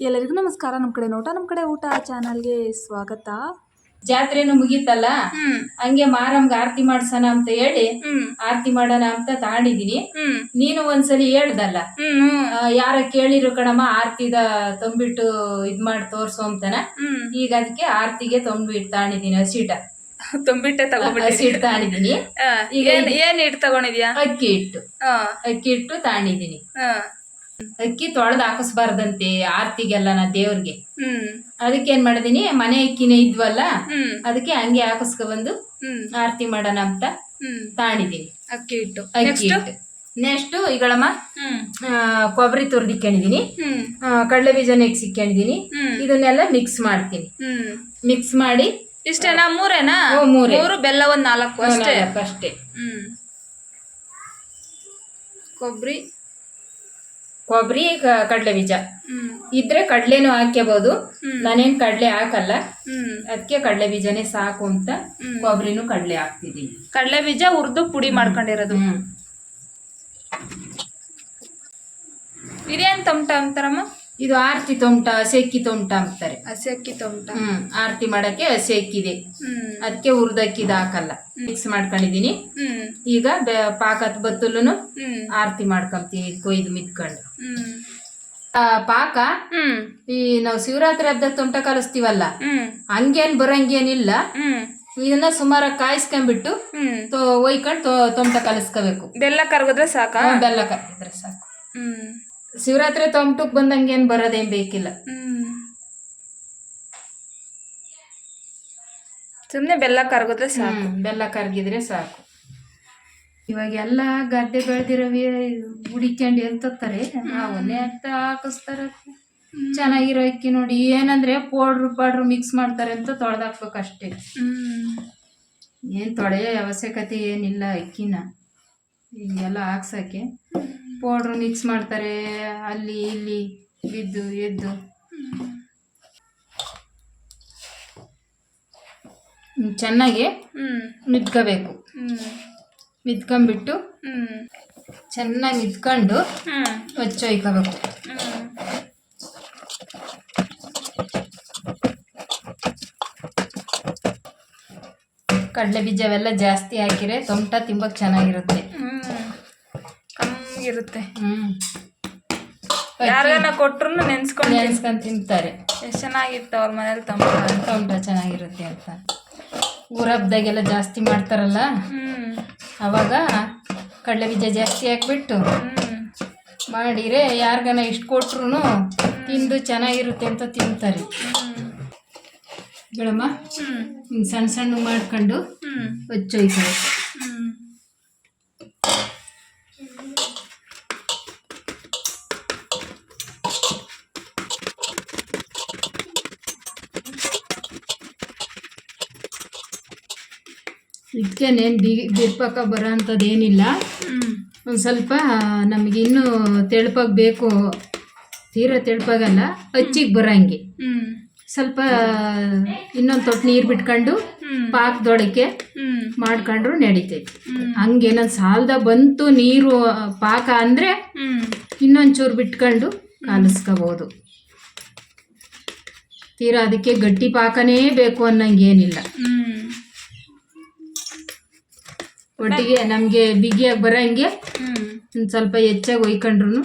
ಎಲ್ಲರಿಗೂ ನಮಸ್ಕಾರ. ನಮ್ಮ ಕಡೆ ನೋಟ ನಮ್ಮ ಕಡೆ ಊಟ ಚಾನಲ್ಗೆ ಸ್ವಾಗತ. ಜಾತ್ರೆನು ಮುಗೀತಲ್ಲ? ಹಂಗೆ ಮಾರಮ್ಗ ಆರತಿ ಮಾಡ್ಸೋಣ ಅಂತ ಹೇಳಿ ಆರತಿ ಮಾಡೋಣ ಅಂತ ತಗೊಂಡಿದೀನಿ ನೀನು ಒಂದ್ಸಲಿ ಹೇಳ್ದಲ್ಲ? ಯಾರ ಕೇಳಿರು ಕಣಮ್ಮ ಆರ್ತಿದ ತಂಬಿಟ್ಟು ಇದ್ ಮಾಡಿ ತೋರ್ಸು ಅಂತಾನ? ಈಗ ಅದಕ್ಕೆ ಆರ್ತಿಗೆ ತಂಬಿಟ್ಟು ತಗೊಂಡಿದೀನಿ ಹಸಿಟ ತುಂಬಿಟ್ಟೆ ತಗೊಂಡ್ಬಿಟ್ಟಿ ಹಸಿಟ್ಟು ತಗೊಂಡಿದೀನಿ ಈಗ ಏನ್ ಹಿಟ್ಟು ಇಟ್ಟು ತಗೊಂಡಿದ್ಯಾ? ಅಕ್ಕಿ ಹಿಟ್ಟು. ಅಕ್ಕಿ ಹಿಟ್ಟು ತಗೊಂಡಿದೀನಿ ಅಕ್ಕಿ ತೊಳೆದು ಹಾಕಿಸ್ಬಾರ್ದಂತೆ ಆರ್ತಿಗೆಲ್ಲ ನಾ ದೇವ್ರಿಗೆ. ಅದಕ್ಕೆ ಏನ್ ಮಾಡಿದೀನಿ ಮನೆ ಅಕ್ಕಿನೇ ಇದ್ವಲ್ಲ ಅದಕ್ಕೆ ಹಂಗೆ ಹಾಕಿಸ್ಕೊ ಬಂದು ಆರತಿ ಮಾಡೋಣ ಅಂತ ತಾಣಿದೀನಿ. ಅಕ್ಕಿ ಇಟ್ಟು ಅಕ್ಕಿ ಹಿಟ್ಟು. ನೆಕ್ಸ್ಟ್ ಈಗಳಮ್ಮ? ಕೊಬ್ಬರಿ ತುರ್ದಿಕೊಂಡಿದೀನಿ ಹ್ಮ್. ಕಡಲೆ ಬೀಜ ನೆಗ್ಸಿಕೊಂಡಿದೀನಿ ಹ್ಮ್. ಇದನ್ನೆಲ್ಲ ಮಿಕ್ಸ್ ಮಾಡ್ತೀನಿ. ಮಿಕ್ಸ್ ಮಾಡಿ ಇಷ್ಟೇನಾ? ಮೂರೇನಾ? ಮೂರೇ. ಬೆಲ್ಲ ಒಂದ್ ನಾಲ್ಕು ಅಷ್ಟೇ? ಅಷ್ಟೇ. ಕೊಬ್ಬರಿ. ಕೊಬ್ಬರಿ ಕಡಲೆ ಬೀಜ. ಇದ್ರೆ ಕಡ್ಲೆನೂ ಹಾಕ್ಯಬಹುದು. ನಾನೇನ್ ಕಡ್ಲೆ ಹಾಕಲ್ಲ. ಅದಕ್ಕೆ ಕಡಲೆ ಬೀಜನೇ ಸಾಕು ಅಂತ ಕೊಬ್ರಿನು ಕಡ್ಲೆ ಹಾಕ್ತಿದ್ದೀನಿ ಕಡಲೆ ಬೀಜ ಹುರಿದು ಪುಡಿ ಮಾಡ್ಕೊಂಡಿರೋದು. ಇದೇನ್ ತಮಟ ಅಂತಾರಮ್ಮ? ಇದು ಆರತಿ ತೊಂಟ ಹಸಿ ಅಕ್ಕಿ ತೊಮಟ ಅಂತಾರೆ. ಹಸಿ ಅಕ್ಕಿ ತೊಂಟ. ಹ್ಮ್ ಆರತಿ ಮಾಡಕ್ಕೆ ಹಸಿ ಅಕ್ಕಿದೆ ಹ್ಮ್. ಅದಕ್ಕೆ ಇದು ಹಾಕಲ್ಲ. ಮಿಕ್ಸ್ ಮಾಡ್ಕೊಂಡಿದೀನಿ. ಹ್ಮ್. ಈಗ ಪಾಕದ ಬತ್ತಲುನು ಹ್ಮ್. ಆರತಿ ಮಾಡ್ಕೊಂತೀನಿ ಕೊಯ್ದು ಮಿತ್ಕೊಂಡು. ಹ್ಮ್. ಆ, ಪಾಕ ಹ್ಮ್. ಈ ನಾವು ಶಿವರಾತ್ರಿ ಹಬ್ಬದ ತೊಂಟ ಕಲಿಸ್ತೀವಲ್ಲ ಹ್ಮ್. ಹಂಗೇನ್ ಬರಂಗೇನಿಲ್ಲ. ಹ್ಮ್. ಇದನ್ನ ಸುಮಾರ ಕಾಯಿಸ್ಕೊಂಡ್ಬಿಟ್ಟು ಹ್ಮ್. ಒಯ್ಕೊಂಡು ತೊಂಟ ಕಲಿಸ್ಕೋಬೇಕು. ಬೆಲ್ಲ ಕರಗಿದ್ರೆ ಸಾಕಾ? ಬೆಲ್ಲ ಕರ್ಗಿದ್ರೆ ಸಾಕು. ಹ್ಮ್. ಶಿವರಾತ್ರಿ ತೊಂಟಕ್ ಬಂದಂಗೇನ್ ಬರೋದೇನ್ ಬೇಕಿಲ್ಲ. ಸುಮ್ಮನೆ ಸುಮ್ನೆ ಬೆಲ್ಲ ಕರಗಿದ್ರೆ ಸಾಕು. ಬೆಲ್ಲ ಕರ್ಗಿದ್ರೆ ಸಾಕು. ಇವಾಗ ಎಲ್ಲ ಗದ್ದೆ ಬೆಳೆದಿರವಿ ಹುಡಿಕೊಂಡು ಎಲ್ತಾರೆ ಅವನ್ನೇ ಅಂತ ಹಾಕಿಸ್ತಾರ. ಚೆನ್ನಾಗಿರೋ ಅಕ್ಕಿ ನೋಡಿ ಏನಂದ್ರೆ ಪೌಡ್ರ್ ಪೌಡ್ರ್ ಮಿಕ್ಸ್ ಮಾಡ್ತಾರೆ ಅಂತ ತೊಳೆದಾಕ್ಬೇಕು ಅಷ್ಟೇ. ಏನ್ ಏನು ತೊಳೆಯೋ ಅವಶ್ಯಕತೆ ಏನಿಲ್ಲ ಅಕ್ಕಿನ. ಈಗೆಲ್ಲ ಹಾಕ್ಸೋಕ್ಕೆ. ಪೌಡ್ರು ಮಿಕ್ಸ್ ಮಾಡ್ತಾರೆ ಅಲ್ಲಿ ಇಲ್ಲಿ ಬಿದ್ದು ಎದ್ದು. ಚೆನ್ನಾಗಿ ಮಿದ್ಕೋಬೇಕು. ಹ್ಮ್. ಮಿದ್ಕೊಂಬಿಟ್ಟು ಚೆನ್ನಾಗಿ ಮಿದ್ಕೊಂಡು ಹೊಚ್ಚೊಯ್ಕೋಬೇಕು ಕಡಲೆ ಬೀಜವೆಲ್ಲ ಜಾಸ್ತಿ ಹಾಕಿರೆ ತೊಂಟ ತಿಂಬಕ್ಕೆ ಚೆನ್ನಾಗಿರುತ್ತೆ. ಹ್ಮ್ ಯಾರನ್ನ ಹ್ಮ್. ಯಾರಿಗಾನ ಕೊಟ್ರು ನೆನ್ಸ್ಕೊಂಡು ನೆನ್ಸ್ಕೊಂಡು ತಿಂತಾರೆ. ಎಷ್ಟು ಚೆನ್ನಾಗಿತ್ತು ಅವ್ರ ಮನೇಲಿ ತಮ್ಮ ಅಂತ ಚೆನ್ನಾಗಿರುತ್ತೆ ಅಂತ. ಊರ ಹಬ್ಬದಾಗೆಲ್ಲ ಜಾಸ್ತಿ ಮಾಡ್ತಾರಲ್ಲ? ಹ್ಮ್. ಅವಾಗ ಕಡಲೆ ಬೀಜ ಜಾಸ್ತಿ ಹಾಕ್ಬಿಟ್ಟು ಮಾಡಿರೆ ಯಾರಿಗಾನ ಇಷ್ಟು ಕೊಟ್ರು ತಿಂದು ಚೆನ್ನಾಗಿರುತ್ತೆ ಅಂತ ತಿಂತಾರೆ. ಹೇಳಮ್ಮ? ಸಣ್ಣ ಸಣ್ಣ ಮಾಡ್ಕೊಂಡು ಹೊಚ್ಚೊಯ್ತಾರೆ ಹ್ಮ್ ಇದಕ್ಕೇನೇನು ಬಿ ಬಿರ್ಪಕ್ಕ ಬರೋ ಅಂಥದ್ದು ಏನಿಲ್ಲ ಒಂದು ಸ್ವಲ್ಪ ನಮಗೆ ಇನ್ನೂ ತೆಳ್ಪಾಗ ಬೇಕು. ತೀರಾ ತೆಳ್ಪಾಗಲ್ಲ, ಅಚ್ಚಿಗೆ ಬರೋಂಗೆ ಸ್ವಲ್ಪ ಇನ್ನೊಂದು ತೊಟ್ಟು ನೀರು ಬಿಟ್ಕೊಂಡು ಪಾಕದೊಳಕ್ಕೆ ಮಾಡ್ಕೊಂಡ್ರು ನಡೀತೈತಿ. ಹ್ಮ್ ಹಂಗೆ ನನ್ನ ಸಾಲದ ಬಂತು ನೀರು ಪಾಕ ಅಂದರೆ ಇನ್ನೊಂಚೂರು ಬಿಟ್ಕೊಂಡು ಕಾಲಿಸ್ಕೋಬೋದು. ತೀರಾ ಅದಕ್ಕೆ ಗಟ್ಟಿ ಪಾಕನೇ ಬೇಕು ಅನ್ನೋಂಗೇನಿಲ್ಲ. ಒಟ್ಟಿಗೆ ನಮಗೆ ಬಿಗಿಯಾಗಿ ಬರಂಗೆ ಒಂದು ಸ್ವಲ್ಪ ಹೆಚ್ಚಾಗಿ ಒಯ್ಕೊಂಡ್ರು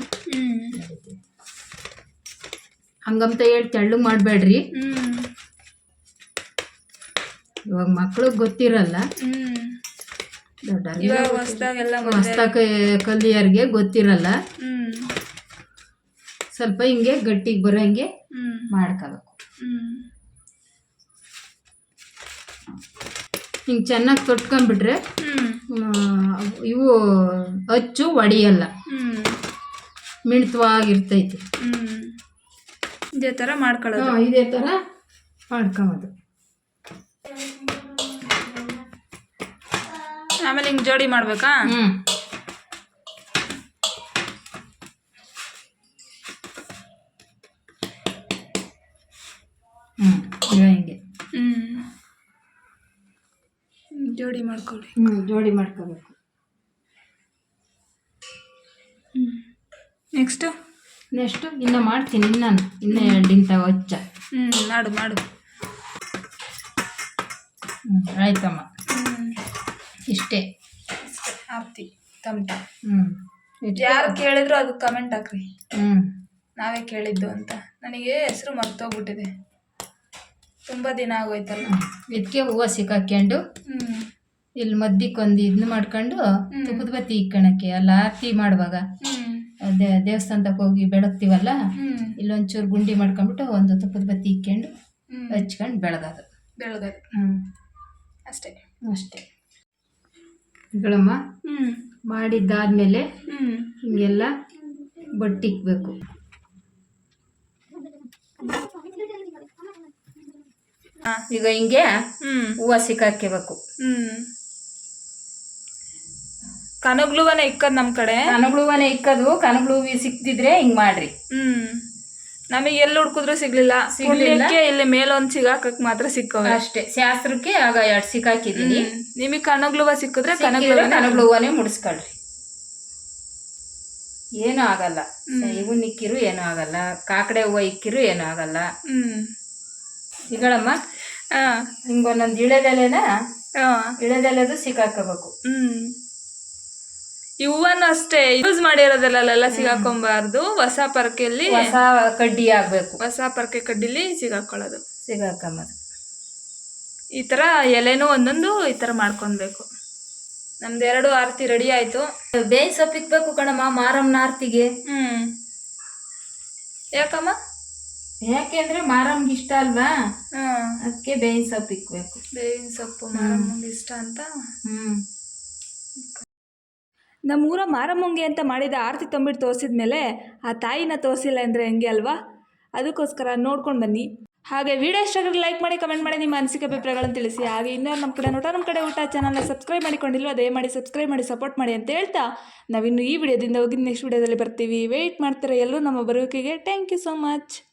ಹಂಗಂತ ಹೇಳಿ ತೆಳ್ಳು ಮಾಡಬೇಡ್ರಿ. ಇವಾಗ ಮಕ್ಳಿಗೆ ಗೊತ್ತಿರಲ್ಲ. ಹೊಸ್ತಾಗ ಕಲಿಯೋರ್ಗೆ ಗೊತ್ತಿರಲ್ಲ. ಸ್ವಲ್ಪ ಹಿಂಗೆ ಗಟ್ಟಿಗೆ ಬರೋಂಗೆ ಮಾಡ್ಕೋಬೇಕು. ಹಿಂಗೆ ಚೆನ್ನಾಗಿ ತೊಟ್ಕೊಂಡ್ಬಿಟ್ರೆ ಇವು ಅಚ್ಚು ಒಡೆಯಲ್ಲ. ಮಿಣಿತವಾಗಿರ್ತೈತಿ. ಇದೇ ಥರ ಮಾಡ್ಕೊಳ್ಳೋದು. ಇದೇ ಥರ ಮಾಡ್ಕೊಳ್ಳೋದು ಆಮೇಲೆ ಹಿಂಗೆ ಜೋಡಿ ಮಾಡ್ಬೇಕಾ? ಜೋಡಿ ಮಾಡ್ಕೊಳ್ಳಿ ಹ್ಞೂ ಜೋಡಿ ಮಾಡ್ಕೋಬೇಕು. ನೆಕ್ಸ್ಟು ನೆಕ್ಸ್ಟ್ ಇನ್ನು ಮಾಡ್ತೀನಿ ನಾನು. ಇನ್ನೂ ಎರಡು ಇಂಥವು ಹಚ್ಚ. ಹ್ಞೂ ಮಾಡು ಮಾಡು. ಹ್ಞೂ ಆಯ್ತಮ್ಮ. ಹ್ಞೂ ಇಷ್ಟೇ. ಆಪ್ತಿ ತಮಟ. ಹ್ಞೂ ಯಾರು ಕೇಳಿದ್ರು ಅದು ಕಮೆಂಟ್ ಹಾಕ್ರಿ. ಹ್ಞೂ ನಾವೇ ಕೇಳಿದ್ದು ಅಂತ. ನನಗೆ ಹೆಸರು ಮರ್ತೋಗ್ಬಿಟ್ಟಿದೆ. ತುಂಬ ದಿನ ಆಗೋಯ್ತಲ್ಲ? ಇದಕ್ಕೆ ಹೂವು ಸಿಕ್ಕಾಕ್ಯಂಡು ಹ್ಞೂ ಇಲ್ಲಿ ಮದ್ದಿಕ್ಕೊಂದು ಇದನ್ನ ಮಾಡ್ಕೊಂಡು ತುಪ್ಪದ ಬತ್ತಿ ಇಕ್ಕಣಕ್ಕೆ ಅಲ್ಲ ಆರತಿ ಮಾಡುವಾಗ. ಅದೇ ದೇವಸ್ಥಾನಕ್ಕೆ ಹೋಗಿ ಬೆಳಗ್ತೀವಲ್ಲ ಇಲ್ಲೊಂಚೂರು ಗುಂಡಿ ಮಾಡ್ಕೊಂಡ್ಬಿಟ್ಟು ಒಂದು ತುಪ್ಪದ ಬತ್ತಿ ಇಕ್ಕೊಂಡು ಹಚ್ಕೊಂಡು ಬೆಳಗೋದು ಬೆಳಗೋದು ಹ್ಞೂ ಅಷ್ಟೇ. ಅಷ್ಟೇ. ಗಳಮ್ಮ ಮಾಡಿದ್ದಾದ್ಮೇಲೆ ಹಿಂಗೆಲ್ಲ ಬಟ್ಟಿಕ್ಬೇಕು. ಈಗ ಹಿಂಗೆ ಹೂವು ಹ್ಮ್. ಹ್ಞೂ ಕನಗ್ಲುವನ ಇಕ್ಕದ್ ನಮ್ ಕಡೆ. ಕನಗ್ಳುವನೆ ಇಕ್ಕದು ಕನಗ್ಳು ಸಿಕ್ತಿದ್ರೆ ಹಿಂಗ್ ಮಾಡ್ರಿ. ಹ್ಮ್. ನಮಗೆ ಎಲ್ಲಿ ಹುಡ್ಕಿದ್ರು ಸಿಗ್ಲಿಲ್ಲ. ಸಿಗ್ಲಿಕ್ಕೆ ಇಲ್ಲಿ ಮೇಲೊಂದ್ ಸಿಗಾಕಕ್ ಮಾತ್ರ ಸಿಕ್ಕವ ಅಷ್ಟೇ. ಶಾಸ್ತ್ರಕ್ಕೆ ಆಗ ಎರಡ್ ಸಿಕ್ಕಾಕಿದೀನಿ ನಿಮಗೆ ಕನಗ್ಲುವ ಸಿಕ್ಕಿದ್ರೆ ಸಿಕ್ಕಿದ್ರೆ ಕನಗ್ಲುವ ಕನಗ್ಳು ಹೂವನೇ ಮುಡಿಸ್ಕೊಳ್ರಿ. ಏನೂ ಆಗಲ್ಲ. ಇವನ್ ಇಕ್ಕಿರು ಏನೂ ಆಗಲ್ಲ. ಕಾಕಡೆ ಹೂವು ಇಕ್ಕಿರು ಏನೂ ಆಗಲ್ಲ. ಹ್ಮ್. ಈಗಳಮ್ಮ ಹಾ ಹಿಂಗೊಂದೊಂದು ಇಳೆದೆಲೆನ ಇಳೆದೆಲೆದು ಸಿಕ್ಕಾಕೋಬೇಕು ಹ್ಮ್. ಈ ಹೂವನ್ನ ಅಷ್ಟೇ ಯೂಸ್ ಮಾಡಿರೋದಲ್ಲೆಲ್ಲ ಸಿಗಾಕೊಂಬಾರ್ದು ಹೊಸ ಪರ್ಕೆಯಲ್ಲಿ ಹೊಸ ಕಡ್ಡಿ ಆಗ್ಬೇಕು. ಹೊಸ ಪರ್ಕೆ ಕಡ್ಡಿಲಿ ಸಿಗಾಕೊಳ್ಳೋದು. ಸಿಗಾಕೊಂಬಾರ್ದು ಈ ತರ ಎಲೆನೂ ಒಂದೊಂದು ಈ ತರ ಮಾಡ್ಕೊಬೇಕು ನಮ್ದು ಎರಡು ಆರತಿ ರೆಡಿ ಆಯ್ತು. ಸೊಪ್ಪು ಇಕ್ಬೇಕು ಕಣಮ್ಮ ಮಾರಮ್ಮನ ಆರ್ತಿಗೆ. ಹ್ಮ್. ಯಾಕಮ್ಮ? ಯಾಕೆಂದ್ರೆ ಮಾರಮ್ಗೆ ಇಷ್ಟ ಅಲ್ವಾ? ಹಾ. ಅದಕ್ಕೆ ಬೇವಿನ ಸೊಪ್ಪು ಇಕ್ಬೇಕು. ಬೇವಿನ ಸೊಪ್ಪು ಮಾರಮ್ಮಂಗೆ ಇಷ್ಟ ಅಂತ? ಹ್ಮ್. ನಮ್ಮೂರ ಮಾರಮ್ಮಂಗೆ ಅಂತ ಮಾಡಿದ ಆರತಿ ತಂಬಿಟ್ಟು ತೋರಿಸಿದ ಮೇಲೆ ಆ ತಾಯಿನ ತೋರಿಸಿಲ್ಲ ಅಂದರೆ ಹೆಂಗೆ ಅಲ್ವಾ? ಅದಕ್ಕೋಸ್ಕರ ನೋಡ್ಕೊಂಡು ಬನ್ನಿ. ಹಾಗೆ ವಿಡಿಯೋ ಇಷ್ಟ ಲೈಕ್ ಮಾಡಿ ಕಮೆಂಟ್ ಮಾಡಿ ನಿಮ್ಮ ಅನಿಸಿಕೆ ಅಭಿಪ್ರಾಯಗಳನ್ನು ತಿಳಿಸಿ. ಹಾಗೆ ಇನ್ನೂ ನಮ್ಮ ಕಡೆ ನೋಟ ನಮ್ಮ ಕಡೆ ಊಟ ಚಾನಲ್ನ ಸಬ್ಸ್ಕ್ರೈಬ್ ಮಾಡಿಕೊಂಡಿಲ್ವ ದಯಮಾಡಿ ಸಬ್ಸ್ಕ್ರೈಬ್ ಮಾಡಿ ಸಪೋರ್ಟ್ ಮಾಡಿ ಅಂತ ಹೇಳ್ತಾ ನಾವಿನ್ನು ಈ ವಿಡಿಯೋದಿಂದ ಹೋಗಿ ನೆಕ್ಸ್ಟ್ ವಿಡಿಯೋದಲ್ಲಿ ಬರ್ತೀವಿ. ವೆಯ್ಟ್ ಮಾಡ್ತಾರೆ ಎಲ್ಲರೂ ನಮ್ಮ ಬರುವಿಕೆಗೆ. Thank you so much